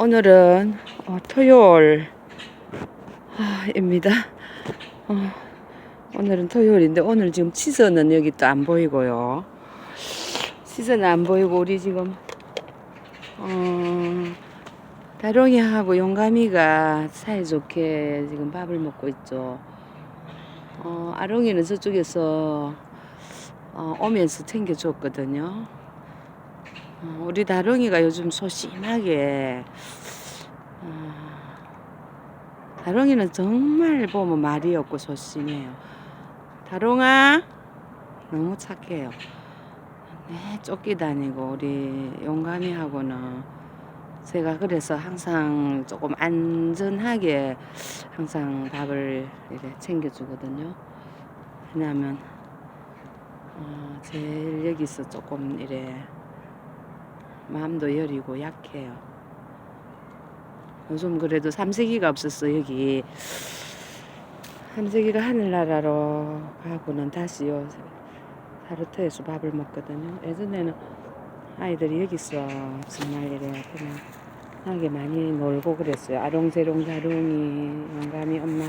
오늘은 어, 토요일입니다. 어, 오늘은 토요일인데 오늘 지금 치서는 여기 또 안 보이고요. 치서는 안 보이고 우리 지금 어, 다롱이하고 용감이가 사이좋게 지금 밥을 먹고 있죠. 어, 아롱이는 저쪽에서 어, 오면서 챙겨줬거든요. 어, 우리 다롱이가 요즘 소심하게 어, 다롱이는 정말 보면 말이 없고 소심해요. 다롱아 너무 착해요. 네, 쫓기다니고 우리 용감이하고는 제가 그래서 항상 조금 안전하게 항상 밥을 이렇게 챙겨주거든요. 왜냐하면 어, 제일 여기서 조금 이래 마음도 여리고 약해요. 요즘 그래도 삼세기가 없었어 여기. 삼세기가 하늘나라로 가고는 다시요 사르트에서 밥을 먹거든요. 예전에는 아이들이 여기서 정말 이래 그냥 하게 많이 놀고 그랬어요. 아롱제롱 다롱이 영감이 엄마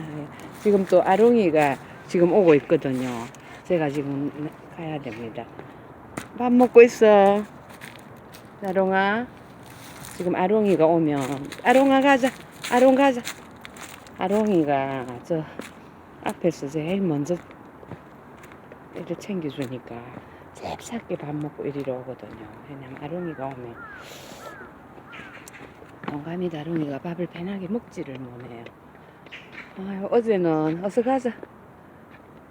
지금 또 아롱이가 지금 오고 있거든요. 제가 지금 가야 됩니다. 밥 먹고 있어. 아롱아. 지금 아롱이가 오면 아롱아 가자. 아롱 가자. 아롱이가 저 앞에서 제일 먼저 이를 챙겨주니까 잽싸게 밥 먹고 이리로 오거든요. 왜냐면 아롱이가 오면 영감이 다롱이가 밥을 배나게 먹지를 못해요. 아유, 어제는 어서 가자.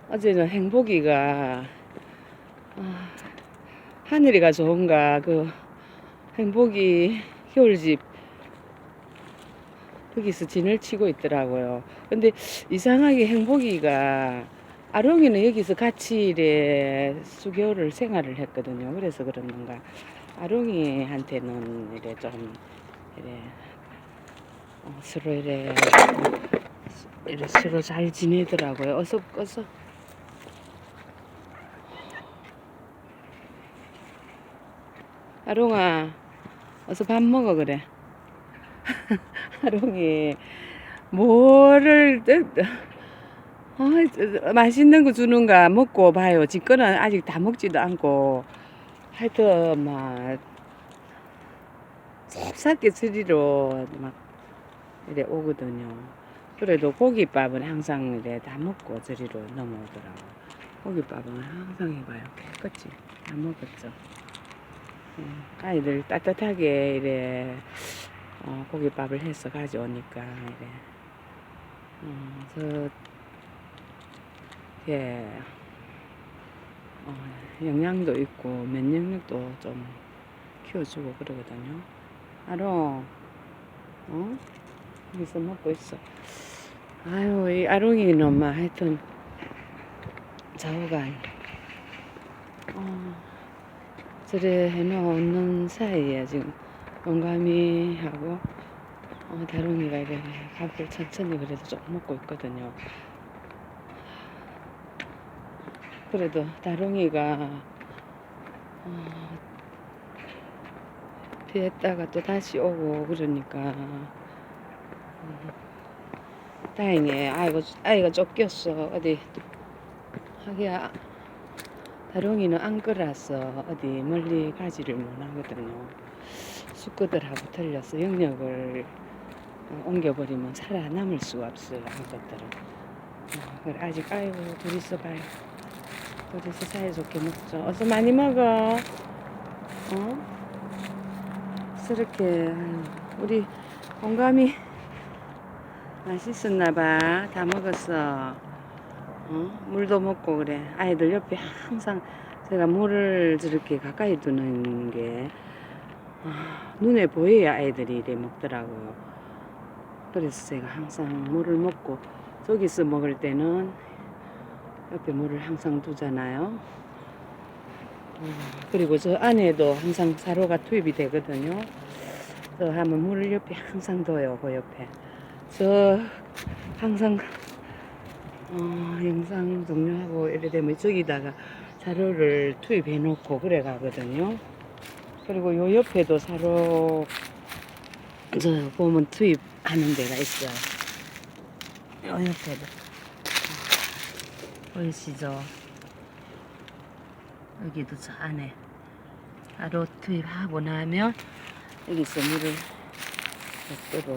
어제는 행복이가 아, 하늘이가 좋은가 그 행복이 겨울집 거기서 진을 치고 있더라고요. 근데 이상하게 행복이가 아롱이는 여기서 같이 이래 수개월을 생활을 했거든요. 그래서 그런가 아롱이한테는 이래 좀 이래 어, 서로 이래 이래 서로 잘 지내더라고요. 어서 어서 아롱아 어서 밥 먹어 그래. 아롱이 뭐를 아, 맛있는 거 주는가 먹고 봐요. 지 거는 아직 다 먹지도 않고 하여튼 막 잽싸게 저리로 막 이래 오거든요. 그래도 고깃밥은 항상 이래 다 먹고 저리로 넘어오더라고. 고깃밥은 항상 해봐요. 깨끗이 다 먹었죠. 음, 아이들 따뜻하게 이래 어, 고깃밥을 해서 가져오니까 이래 어, 저 예, 어, 영양도 있고 면역력도 좀 키워주고 그러거든요. 아롱, 어? 여기서 먹고 있어. 아유, 이 아롱이는 막 하여튼 좌우가 어, 저래 해놓는 사이에 지금 영감이 하고 어, 다롱이가 이래 밥을 천천히 그래도 조금 먹고 있거든요. 그래도 다롱이가 어, 피했다가 또 다시 오고 그러니까 음, 다행이에요. 아이고 아이가 쫓겼어 어디 하기야 다롱이는 안 끌어서 어디 멀리 가지를 못하거든요. 숙구들하고 틀려서 영역을 어, 옮겨버리면 살아남을 수가 없어요. 한 것들은 어, 그래 아직 아이고 둘이서 봐요. 둘이서 사이좋게 먹죠. 어서 많이 먹어. 어? 저렇게 아유, 우리 공감이 맛있었나봐. 다 먹었어. 어? 물도 먹고 그래. 아이들 옆에 항상 제가 물을 저렇게 가까이 두는 게 아, 눈에 보여야 아이들이 이래 먹더라고요. 그래서 제가 항상 물을 먹고 저기서 먹을 때는 옆에 물을 항상 두잖아요. 음, 그리고 저 안에도 항상 사료가 투입이 되거든요. 저 하면 물을 옆에 항상 둬요. 그 옆에. 저 항상 어, 영상 종료하고 이래 되면 저기다가 사료를 투입해 놓고 그래 가거든요. 그리고 요 옆에도 사료 저 보면 투입하는 데가 있어요. 요 옆에도 보이시죠? 여기도 저 안에 바로 투입하고 나면 여기서 물을 뜯어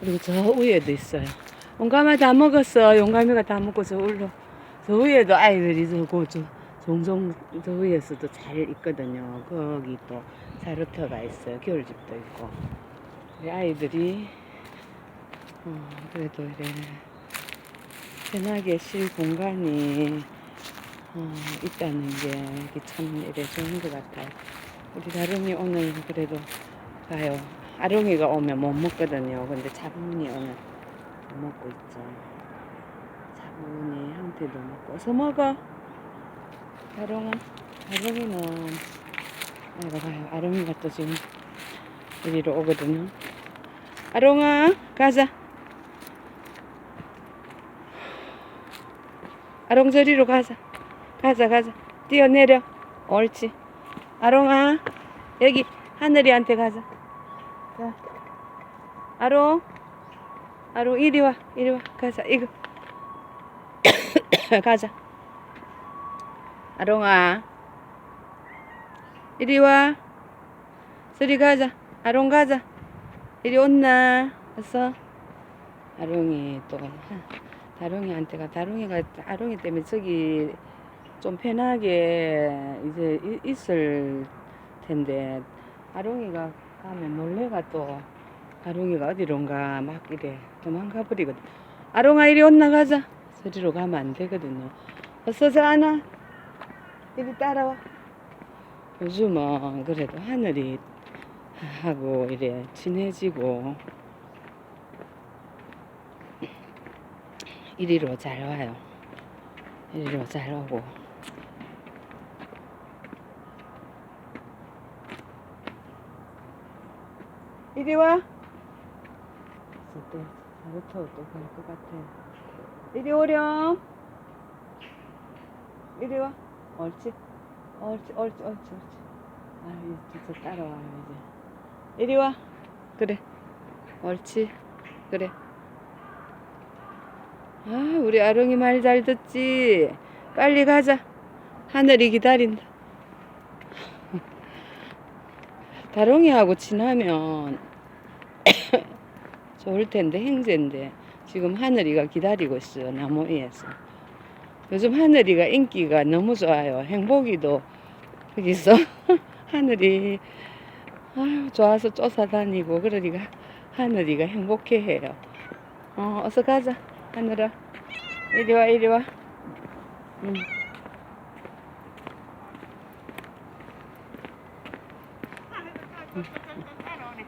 그리고 저 위에도 있어요. 용감아 다 먹었어. 용감이가 다 먹고 저 울러 저 위에도 아이들이 저고 저 종종 저 위에서도 잘 있거든요. 거기 또 자르터가 있어요. 겨울집도 있고. 우리 아이들이 어, 그래도 이래 편하게 쉴 공간이 어, 있다는 게 참 이래 좋은 것 같아요. 우리 다름이 오늘 그래도 가요. 아롱이가 오면 못 먹거든요. 근데 차분히 오늘 먹고 있죠. 차분히 형태도 먹고 어서 먹어. 아롱아, 아롱이는 아이고 봐요. 아롱이가 또 지금 여기로 오거든요. 아롱아, 가자. 아롱 저리로 가자. 가자, 가자. 뛰어내려. 옳지. 아롱아, 여기 하늘이한테 가자. 자, 아롱, 아롱 이리 와, 이리 와, 가자. 이거 가자. 아롱아, 이리 와. 저리 가자. 아롱 가자. 이리 온나. 어서. 아롱이 또 다롱이한테가 다롱이가 아롱이 때문에 저기 좀 편하게 이제 이- 있을 텐데 아롱이가 가면 놀래가 또 아롱이가 어디론가 막 이래 도망가 버리거든. 아롱아 이리 온나 가자. 저리로 가면 안 되거든요. 어서 자 안아. 이리 따라와. 요즘은 그래도 하늘이 하고 이래 친해지고 이리로 잘 와요. 이리로 잘 오고. 이리 와. 그때 자루터 또갈것 같아. 이리 오렴. 이리 와. 옳지. 옳지, 옳지, 옳지, 옳지. 아유, 진짜 따라와요, 이제. 이리 와. 그래. 옳지. 그래. 아, 우리 아롱이 말 잘 듣지. 빨리 가자. 하늘이 기다린다. 다롱이하고 친하면 좋을 텐데 행제인데 지금 하늘이가 기다리고 있어요 나무 위에서. 요즘 하늘이가 인기가 너무 좋아요. 행복이도 여기서 하늘이 아유 좋아서 쫓아다니고 그러니까 하늘이가 행복해해요. 어 어서 가자 하늘아 이리 와 이리 와. 응.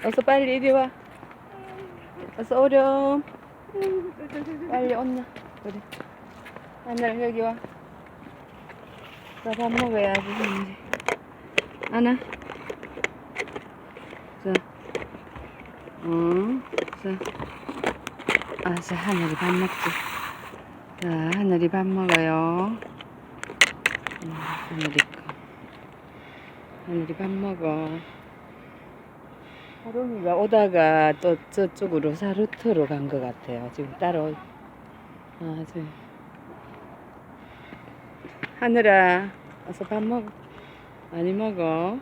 어서 빨리 이리 와. 어서 오렴. 빨리 온나. 그래. 하늘 여기 와. 자, 밥 먹어야지. 하나. 자. 응. 자. 아, 자, 하늘이 밥 먹지. 자, 하늘이 밥 먹어요. 음, 하늘이 거. 하늘이 밥 먹어. 하롱이가 오다가 또 저쪽으로 사루트로 간 것 같아요. 지금 따로. 아, 저. 하늘아, 어서 밥 먹어. 많이 먹어.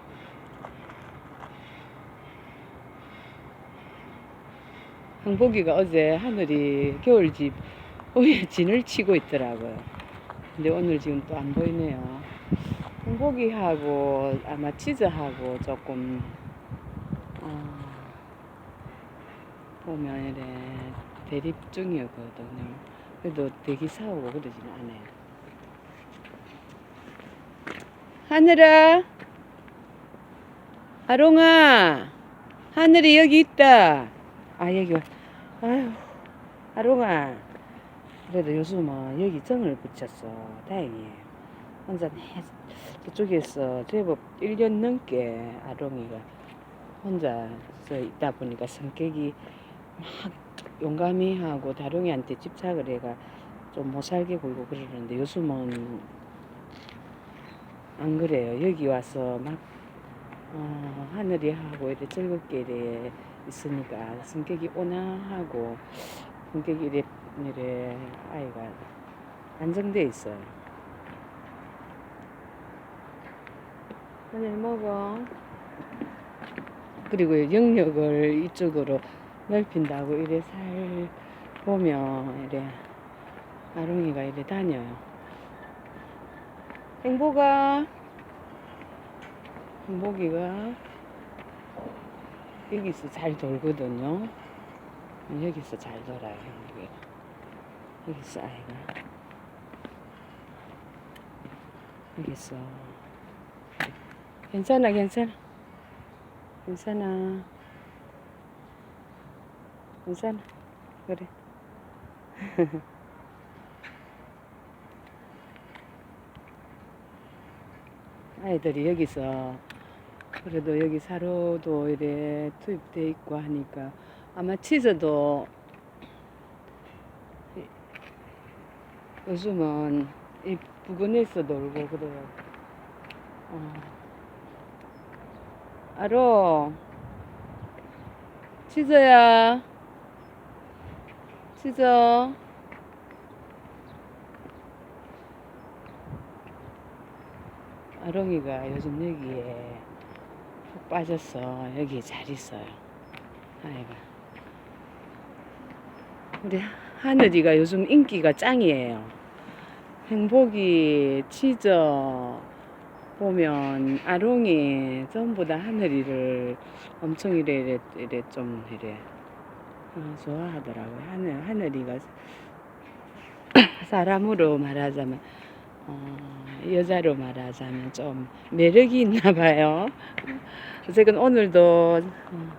항복이가 어제 하늘이 겨울집 위에 진을 치고 있더라고요. 근데 오늘 지금 또 안 보이네요. 항복이하고 아마 치즈하고 조금 어, 보면 이래 대립 중이었거든요. 그래도 대기 싸우고 그러지는 않아요. 하늘아, 아롱아, 하늘이 여기 있다. 아 여기 와. 아유, 아롱아. 그래도 요즘은 여기 정을 붙였어. 다행이에요. 혼자 내 저쪽에서 제법 1년 넘게 아롱이가 혼자 서 있다 보니까 성격이 막 용감히 하고 다롱이한테 집착을 해가 좀 못 살게 굴고 그러는데 요즘은 안 그래요. 여기 와서 막 어, 하늘이 하고 이렇게 즐겁게 이래 있으니까 성격이 온화하고 성격이 이래, 이래 아이가 안정돼 있어요. 오늘 먹어. 그리고 영역을 이쪽으로 넓힌다고 이래 살 보면 이래 아롱이가 이래 다녀요. 행복아. 행복이가 여기서 잘 돌거든요. 여기서 잘 돌아요. 행복이가. 여기서 아이가. 여기서. 괜찮아, 괜찮아. 괜찮아. 괜찮아. 그래. 아이들이 여기서 그래도 여기 사료도 이래 투입돼 있고 하니까 아마 치즈도 이- 요즘은 이 부근에서 놀고 그래요. 어. 알어. 치즈야. 치즈. 아롱이가 요즘 여기에 푹 빠져서 여기 잘 있어요. 아이가. 우리 하늘이가 요즘 인기가 짱이에요. 행복이, 치즈 보면 아롱이 전부 다 하늘이를 엄청 이래 이래, 이래 좀 이래 어, 좋아하더라고요. 하늘 하늘이가 사람으로 말하자면 어, 여자로 말하자면 좀 매력이 있나 봐요. 어쨌든 오늘도 어,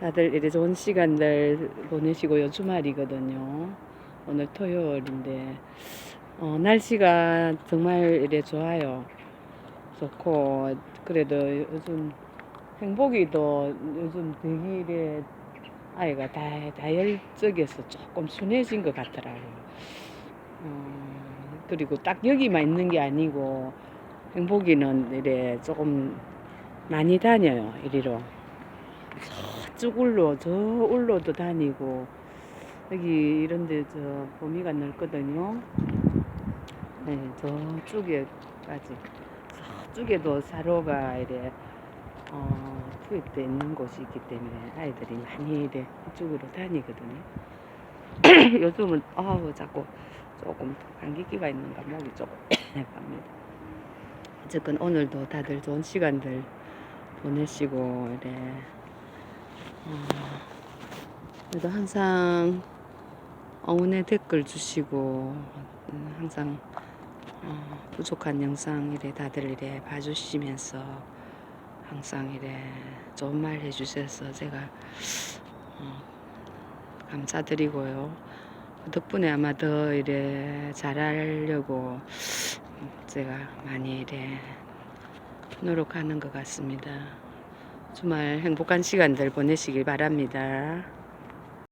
다들 이래 좋은 시간들 보내시고요. 주말이거든요. 오늘 토요일인데 어, 날씨가 정말 이래 좋아요. 좋고 그래도 요즘 행복이도 요즘 되게 이래 아이가 다, 다혈적에서 조금 순해진 것 같더라고요. 어, 그리고 딱 여기만 있는 게 아니고 행복이는 이래 조금 많이 다녀요 이리로. 저쪽 울로 저 울로도 다니고. 여기 이런데 저 범위가 넓거든요. 네 저쪽에까지. 저쪽에도 사로가 이래 어, 투입돼 있는 곳이 있기 때문에 아이들이 많이 이래 이쪽으로 다니거든요 요즘은 아우 자꾸 조금 감기기가 있는가 목이 조금 갑니다. 어쨌건 오늘도 다들 좋은 시간들 보내시고 이래 어, 그래도 항상 응원의 댓글 주시고 음, 항상 어, 부족한 영상 이래 다들 이래 봐주시면서 항상 이래 좋은 말 해주셔서 제가 어, 감사드리고요. 덕분에 아마 더 이래 잘하려고 제가 많이 이래 노력하는 것 같습니다. 주말 행복한 시간들 보내시길 바랍니다.